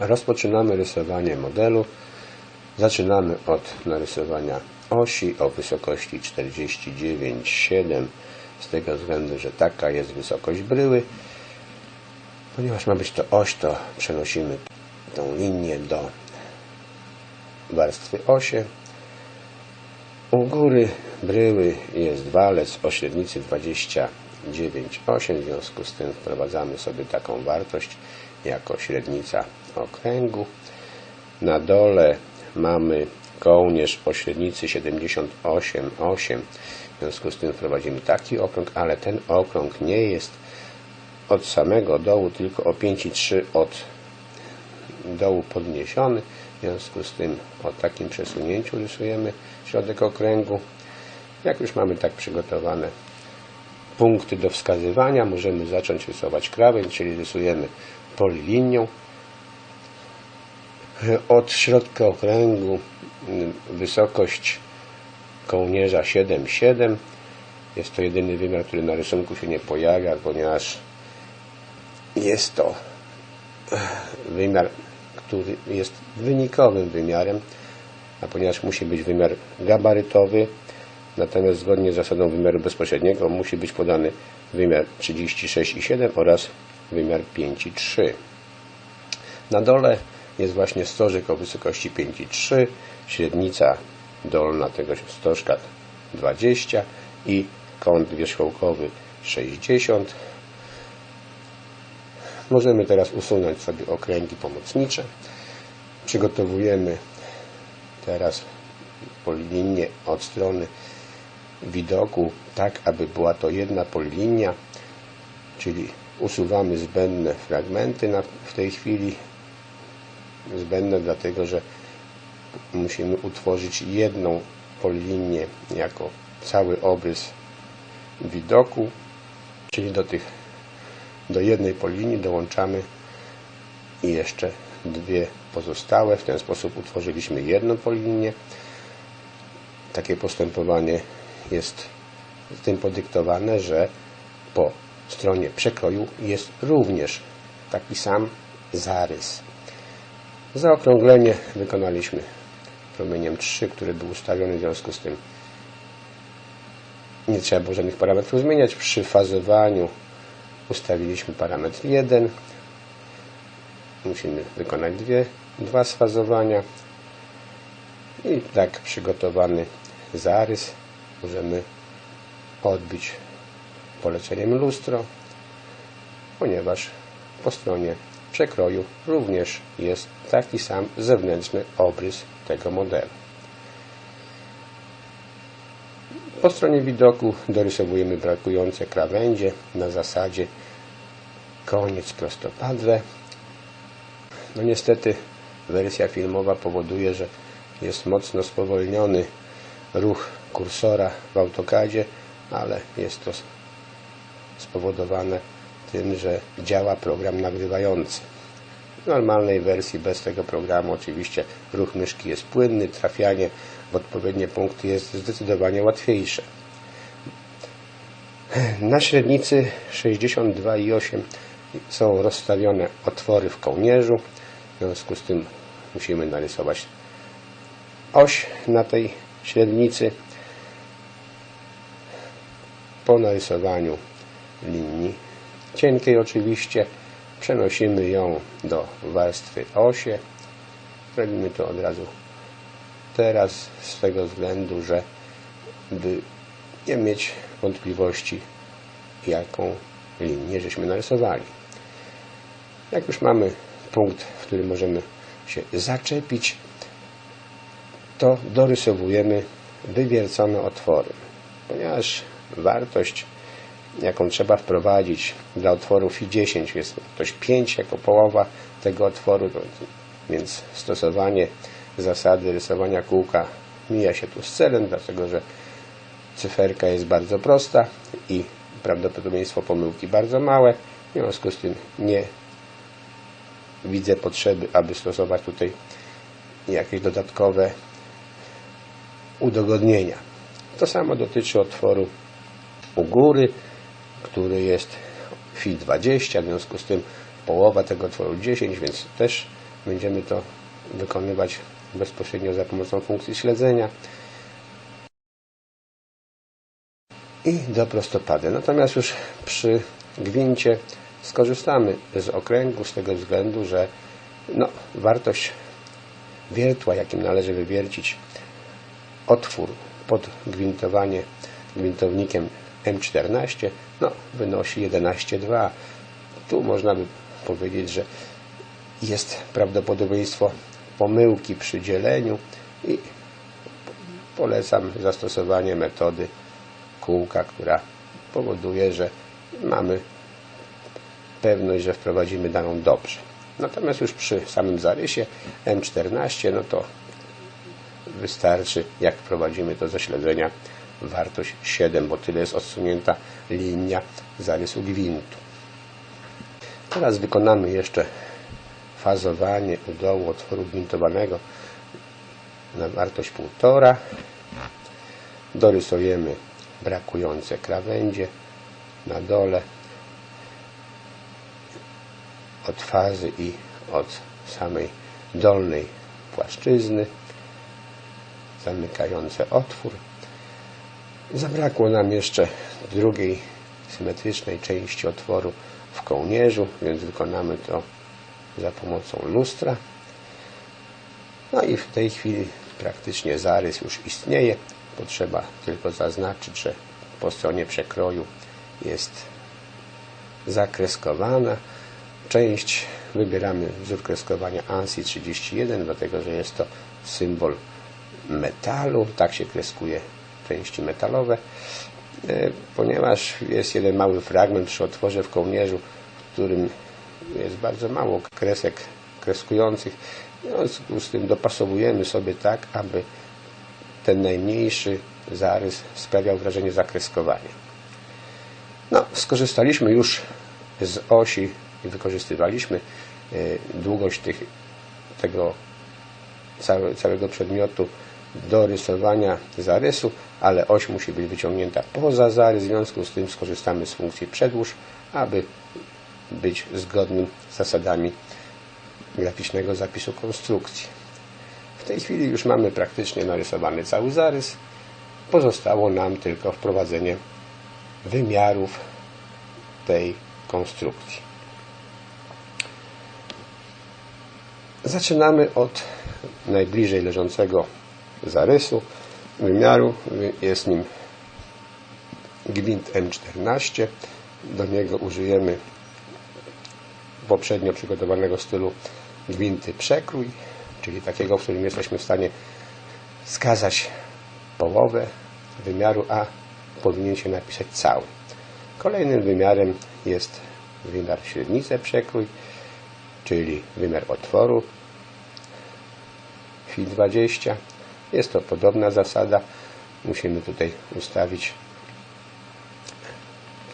Rozpoczynamy rysowanie modelu. Zaczynamy od narysowania osi o wysokości 49,7 z tego względu, że taka jest wysokość bryły. Ponieważ ma być to oś, to przenosimy tą linię do warstwy osie. U góry bryły jest walec o średnicy 29,8. W związku z tym wprowadzamy sobie taką wartość jako średnica okręgu. Na dole mamy kołnierz o średnicy 78,8. W związku z tym wprowadzimy taki okrąg, ale ten okrąg nie jest od samego dołu, tylko o 5,3 od dołu podniesiony. W związku z tym o takim przesunięciu rysujemy środek okręgu. Jak już mamy tak przygotowane punkty do wskazywania, możemy zacząć rysować krawędź, czyli rysujemy polilinią. Od środka okręgu mm, wysokość kołnierza 7,7. Jest to jedyny wymiar, który na rysunku się nie pojawia, ponieważ jest to wymiar, który jest wynikowym wymiarem, a ponieważ musi być wymiar gabarytowy, natomiast zgodnie z zasadą wymiaru bezpośredniego musi być podany wymiar 36,7 oraz wymiar 5,3. Na dole jest właśnie stożek o wysokości 5,3, średnica dolna tego stożka 20 i kąt wierzchołkowy 60. Możemy teraz usunąć sobie okręgi pomocnicze. Przygotowujemy teraz polilinię od strony widoku, tak aby była to jedna polilinia, czyli usuwamy zbędne fragmenty na, w tej chwili. Zbędne dlatego, że musimy utworzyć jedną polilinię jako cały obrys widoku, czyli do tych do jednej polinii dołączamy i jeszcze dwie pozostałe. W ten sposób utworzyliśmy jedną polinię. Takie postępowanie jest tym podyktowane, że po stronie przekroju jest również taki sam zarys. Zaokrąglenie wykonaliśmy promieniem 3, który był ustawiony, w związku z tym nie trzeba było żadnych parametrów zmieniać. Przy fazowaniu ustawiliśmy parametr 1. Musimy wykonać dwie, dwa sfazowania. I tak przygotowany zarys możemy odbić poleceniem lustro, ponieważ po stronie przekroju również jest taki sam zewnętrzny obrys tego modelu. Po stronie widoku dorysowujemy brakujące krawędzie na zasadzie koniec prostopadle. No niestety wersja filmowa powoduje, że jest mocno spowolniony ruch kursora w AutoCADzie, ale jest to spowodowane tym, że działa program nagrywający. W normalnej wersji bez tego programu oczywiście ruch myszki jest płynny, trafianie w odpowiednie punkty jest zdecydowanie łatwiejsze. Na średnicy 62,8 są rozstawione otwory w kołnierzu. W związku z tym musimy narysować oś na tej średnicy. Po narysowaniu linii cienkiej oczywiście przenosimy ją do warstwy osie. Robimy to od razu teraz z tego względu, że by nie mieć wątpliwości, jaką linię żeśmy narysowali. Jak już mamy punkt, w którym możemy się zaczepić, to dorysowujemy wywiercone otwory, ponieważ wartość, jaką trzeba wprowadzić dla otworów i 10 jest wartość 5 jako połowa tego otworu, więc stosowanie zasady rysowania kółka mija się tu z celem, dlatego że cyferka jest bardzo prosta i prawdopodobieństwo pomyłki bardzo małe. W związku z tym nie widzę potrzeby, aby stosować tutaj jakieś dodatkowe udogodnienia. To samo dotyczy otworu u góry, który jest fi 20, w związku z tym połowa tego otworu 10, więc też Będziemy to wykonywać bezpośrednio za pomocą funkcji śledzenia i do prostopady. Natomiast już przy gwincie skorzystamy z okręgu z tego względu, że no, wartość wiertła, jakim należy wywiercić otwór pod gwintowanie gwintownikiem M14 no, wynosi 11,2. Tu można by powiedzieć, że jest prawdopodobieństwo pomyłki przy dzieleniu i polecam zastosowanie metody kółka, która powoduje, że mamy pewność, że wprowadzimy daną dobrze. Natomiast już przy samym zarysie M14, no to wystarczy, jak wprowadzimy to ze śledzenia, wartość 7, bo tyle jest odsunięta linia zarysu gwintu. Teraz wykonamy jeszcze fazowanie u dołu otworu gwintowanego na wartość 1,5. Dorysujemy brakujące krawędzie na dole od fazy i od samej dolnej płaszczyzny zamykające otwór. Zabrakło nam jeszcze drugiej symetrycznej części otworu w kołnierzu, więc wykonamy to za pomocą lustra. No i w tej chwili praktycznie zarys już istnieje. Potrzeba tylko zaznaczyć, że po stronie przekroju jest zakreskowana. Część wybieramy wzór kreskowania ANSI 31, dlatego że jest to symbol metalu. Tak się kreskuje części metalowe. E, Ponieważ jest jeden mały fragment przy otworze w kołnierzu, w którym jest bardzo mało kresek kreskujących, w związku z tym dopasowujemy sobie tak, aby ten najmniejszy zarys sprawiał wrażenie zakreskowania. No, skorzystaliśmy już z osi i wykorzystywaliśmy e, długość tych, tego całe, całego przedmiotu do rysowania zarysu, ale oś musi być wyciągnięta poza zarys, w związku z tym skorzystamy z funkcji przedłuż, aby być zgodnym z zasadami graficznego zapisu konstrukcji. W tej chwili już mamy praktycznie narysowany cały zarys. Pozostało nam tylko wprowadzenie wymiarów tej konstrukcji. Zaczynamy od najbliżej leżącego zarysu wymiaru. Jest nim gwint M14. Do niego użyjemy poprzednio przygotowanego stylu gwinty przekrój, czyli takiego, w którym jesteśmy w stanie skazać połowę wymiaru, a powinien się napisać cały. Kolejnym wymiarem jest wymiar średnicę przekrój, czyli wymiar otworu Fi 20. Jest to podobna zasada. Musimy tutaj ustawić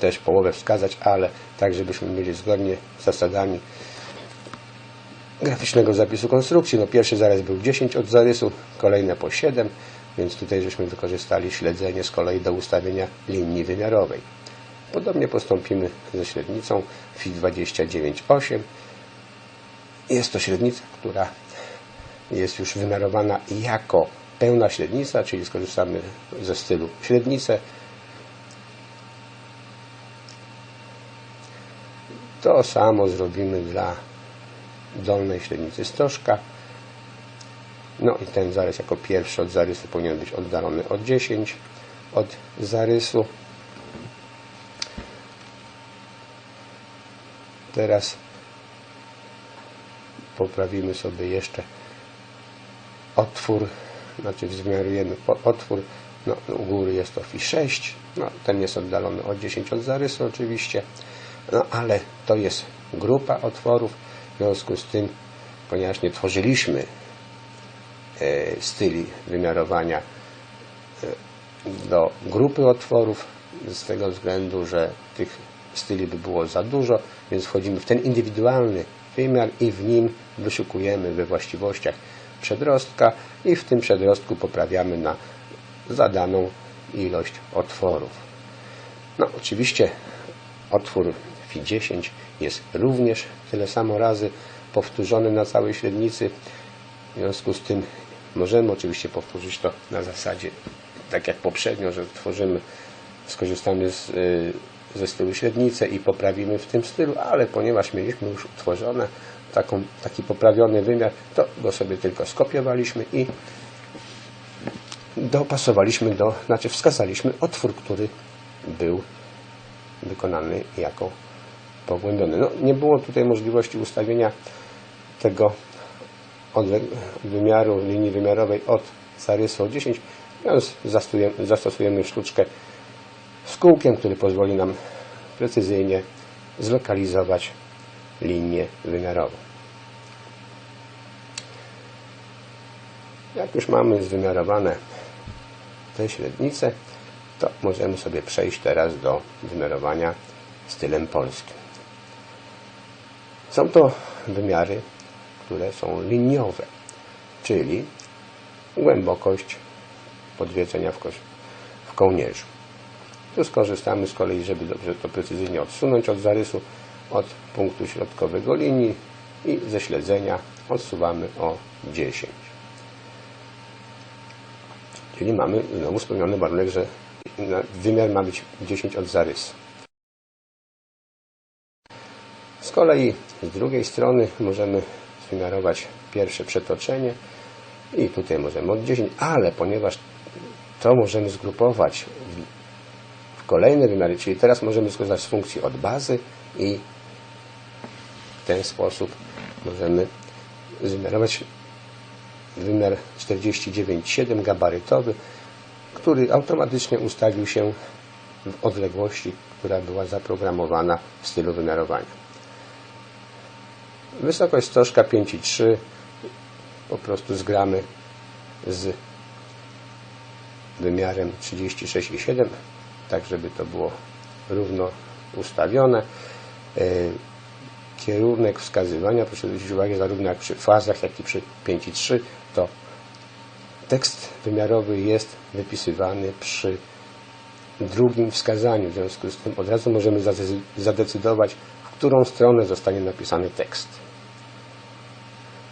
też połowę wskazać, ale tak, żebyśmy mieli zgodnie z zasadami graficznego zapisu konstrukcji. No pierwszy zarys był 10 od zarysu, kolejne po 7, więc tutaj żeśmy wykorzystali śledzenie z kolei do ustawienia linii wymiarowej. Podobnie postąpimy ze średnicą FI 29,8. Jest to średnica, która jest już wymiarowana jako pełna średnica, czyli skorzystamy ze stylu średnicę. To samo zrobimy dla dolnej średnicy stożka. No i ten zarys jako pierwszy od zarysu powinien być oddalony od 10 od zarysu. Teraz poprawimy sobie jeszcze otwór, znaczy wymiarujemy otwór, no, u góry jest to fi 6, no, ten jest oddalony od 10 od zarysu oczywiście, no ale to jest grupa otworów, w związku z tym, ponieważ nie tworzyliśmy e, styli wymiarowania e, do grupy otworów, z tego względu, że tych styli by było za dużo, więc wchodzimy w ten indywidualny wymiar i w nim wyszukujemy we właściwościach przedrostka i w tym przedrostku poprawiamy na zadaną ilość otworów. No oczywiście otwór Fi 10 jest również tyle samo razy powtórzone na całej średnicy. W związku z tym możemy oczywiście powtórzyć to na zasadzie, tak jak poprzednio, że tworzymy, skorzystamy z, y, ze stylu średnicę i poprawimy w tym stylu, ale ponieważ mieliśmy już utworzone taką, taki poprawiony wymiar, to go sobie tylko skopiowaliśmy i dopasowaliśmy do, znaczy wskazaliśmy otwór, który był wykonany jako pogłębiony. No, nie było tutaj możliwości ustawienia tego wymiaru, linii wymiarowej od zarysu o 10, więc zastosujemy, zastosujemy sztuczkę z kółkiem, który pozwoli nam precyzyjnie zlokalizować linię wymiarową. Jak już mamy zwymiarowane te średnice, to możemy sobie przejść teraz do wymiarowania stylem polskim. Są to wymiary, które są liniowe, czyli głębokość podwiedzenia w, koś- w kołnierzu. Tu skorzystamy z kolei, żeby dobrze to precyzyjnie odsunąć od zarysu, od punktu środkowego linii i ze śledzenia odsuwamy o 10. Czyli mamy znowu spełniony warunek, że wymiar ma być 10 od zarysu. Z kolei z drugiej strony możemy wymiarować pierwsze przetoczenie i tutaj możemy od 10, ale ponieważ to możemy zgrupować w, kolejne wymiary, czyli teraz możemy skorzystać z funkcji od bazy i ten sposób możemy wymiarować wymiar 49,7 gabarytowy, który automatycznie ustawił się w odległości, która była zaprogramowana w stylu wymiarowania. Wysokość stożka 5,3 po prostu zgramy z wymiarem 36,7 tak żeby to było równo ustawione. Kierunek wskazywania, proszę zwrócić uwagę, zarówno jak przy fazach, jak i przy 5,3 to tekst wymiarowy jest wypisywany przy drugim wskazaniu. W związku z tym od razu możemy zadecy- zadecydować, w którą stronę zostanie napisany tekst.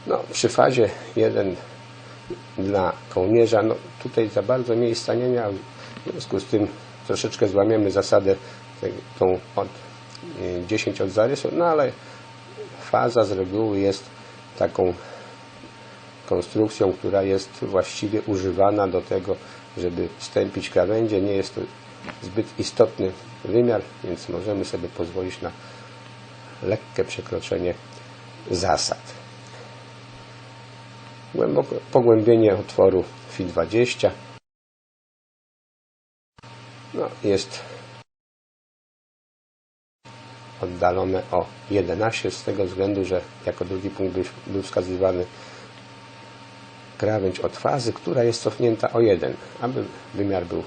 No, przy fazie 1 dla kołnierza, no tutaj za bardzo miejsca nie miał. W związku z tym troszeczkę złamiemy zasadę tą od y, 10 od zarysu, no ale faza z reguły jest taką konstrukcją, która jest właściwie używana do tego, żeby stępić krawędzie. Nie jest to zbyt istotny wymiar, więc możemy sobie pozwolić na lekkie przekroczenie zasad. Głęboko, pogłębienie otworu FI20 no, jest oddalone o 11 z tego względu, że jako drugi punkt był, był wskazywany krawędź od fazy, która jest cofnięta o 1. Aby wymiar był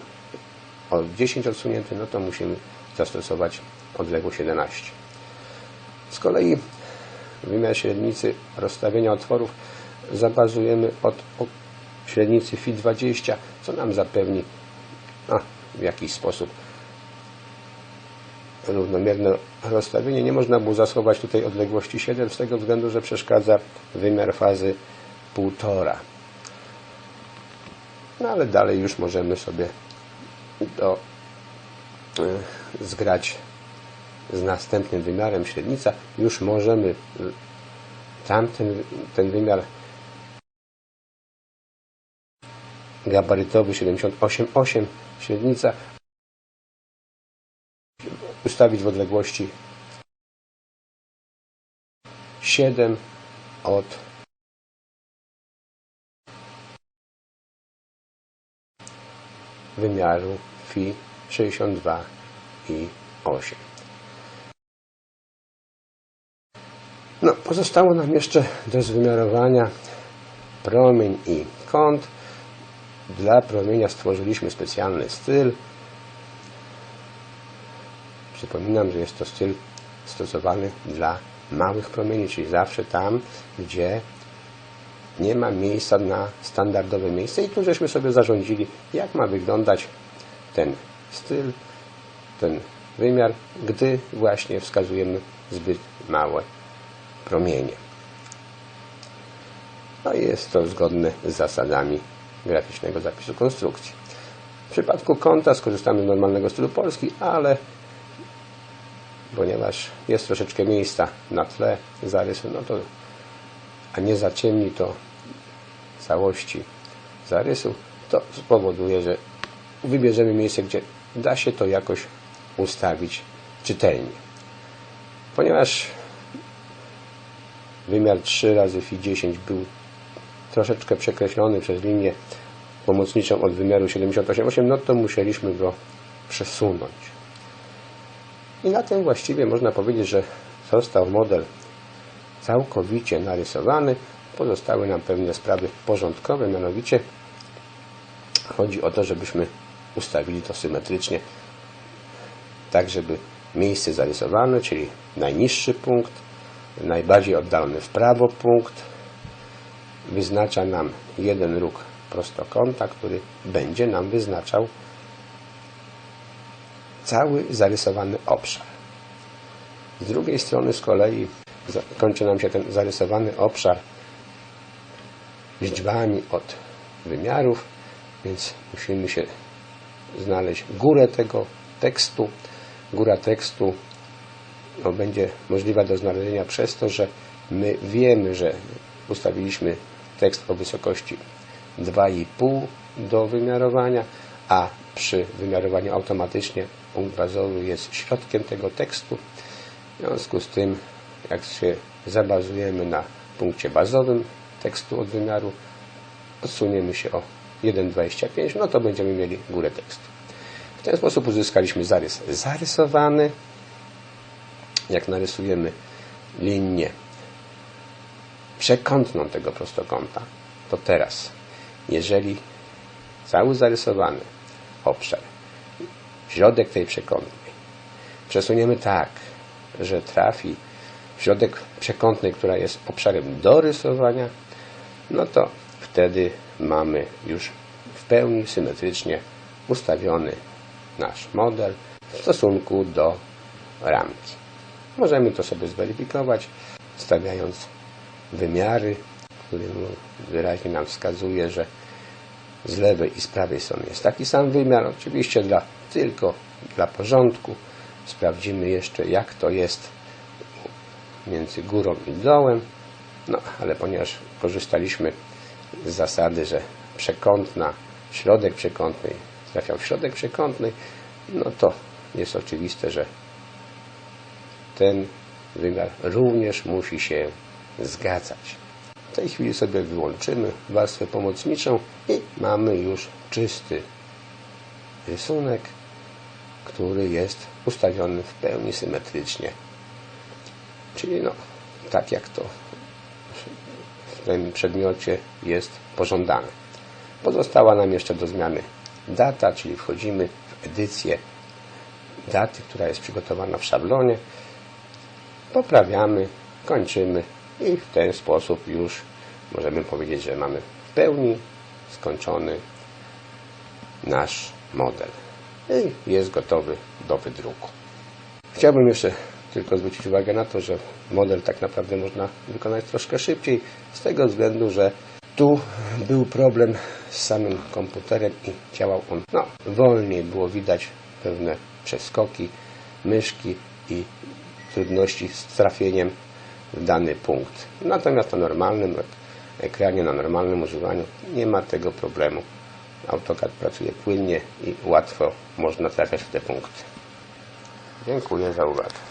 o 10 odsunięty, no to musimy zastosować odległość 11. Z kolei wymiar średnicy rozstawienia otworów zabazujemy od średnicy FI20, co nam zapewni w jakiś sposób równomierne rozstawienie. Nie można było zachować tutaj odległości 7 z tego względu, że przeszkadza wymiar fazy 1,5. No ale dalej już możemy sobie to y, zgrać z następnym wymiarem średnica. Już możemy y, tamten ten wymiar gabarytowy 78,8 średnica ustawić w odległości 7 od wymiaru Fi 62 i 8. No, pozostało nam jeszcze do zwymiarowania promień i kąt. Dla promienia stworzyliśmy specjalny styl. Przypominam, że jest to styl stosowany dla małych promieni, czyli zawsze tam, gdzie nie ma miejsca na standardowe miejsce. I tu żeśmy sobie zarządzili, jak ma wyglądać ten styl, ten wymiar, gdy właśnie wskazujemy zbyt małe promienie. No i jest to zgodne z zasadami graficznego zapisu konstrukcji. W przypadku konta skorzystamy z normalnego stylu polski, ale ponieważ jest troszeczkę miejsca na tle zarysu, no to a nie zaciemni to całości zarysu, to spowoduje, że wybierzemy miejsce, gdzie da się to jakoś ustawić czytelnie. Ponieważ wymiar 3 razy fi 10 był troszeczkę przekreślony przez linię pomocniczą od wymiaru 78,8, no to musieliśmy go przesunąć. I na tym właściwie można powiedzieć, że został model całkowicie narysowany. Pozostały nam pewne sprawy porządkowe, mianowicie chodzi o to, żebyśmy ustawili to symetrycznie, tak żeby miejsce zarysowane, czyli najniższy punkt, najbardziej oddalony w prawo punkt, wyznacza nam jeden róg prostokąta, który będzie nam wyznaczał cały zarysowany obszar. Z drugiej strony z kolei kończy nam się ten zarysowany obszar liczbami od wymiarów, więc musimy się znaleźć górę tego tekstu. Góra tekstu no, będzie możliwa do znalezienia przez to, że my wiemy, że ustawiliśmy tekst o wysokości 2,5 do wymiarowania, a przy wymiarowaniu automatycznie punkt bazowy jest środkiem tego tekstu. W związku z tym, jak się zabazujemy na punkcie bazowym tekstu od wymiaru, odsuniemy się o 1,25, no to będziemy mieli górę tekstu. W ten sposób uzyskaliśmy zarys zarysowany. Jak narysujemy linię przekątną tego prostokąta, to teraz, jeżeli cały zarysowany obszar, środek tej przekątnej przesuniemy tak, że trafi w środek przekątnej, która jest obszarem do rysowania, no to wtedy mamy już w pełni symetrycznie ustawiony nasz model w stosunku do ramki. Możemy to sobie zweryfikować, stawiając wymiary, który wyraźnie nam wskazuje, że z lewej i z prawej strony jest taki sam wymiar. Oczywiście dla, tylko dla porządku sprawdzimy jeszcze jak to jest między górą i dołem. No, ale ponieważ korzystaliśmy z zasady, że przekątna, środek przekątnej trafiał w środek przekątnej, no to jest oczywiste, że ten wymiar również musi się zgadzać. W tej chwili sobie wyłączymy warstwę pomocniczą i mamy już czysty rysunek, który jest ustawiony w pełni symetrycznie. Czyli no, tak jak to w tym przedmiocie jest pożądane. Pozostała nam jeszcze do zmiany data, czyli wchodzimy w edycję daty, która jest przygotowana w szablonie, poprawiamy, kończymy i w ten sposób już możemy powiedzieć, że mamy w pełni skończony nasz model i jest gotowy do wydruku. Chciałbym jeszcze tylko zwrócić uwagę na to, że model tak naprawdę można wykonać troszkę szybciej, z tego względu, że tu był problem z samym komputerem i działał on no, wolniej, było widać pewne przeskoki myszki i trudności z trafieniem w dany punkt. Natomiast na normalnym ekranie, na normalnym używaniu nie ma tego problemu. AutoCAD pracuje płynnie i łatwo można trafiać w te punkty. Dziękuję za uwagę.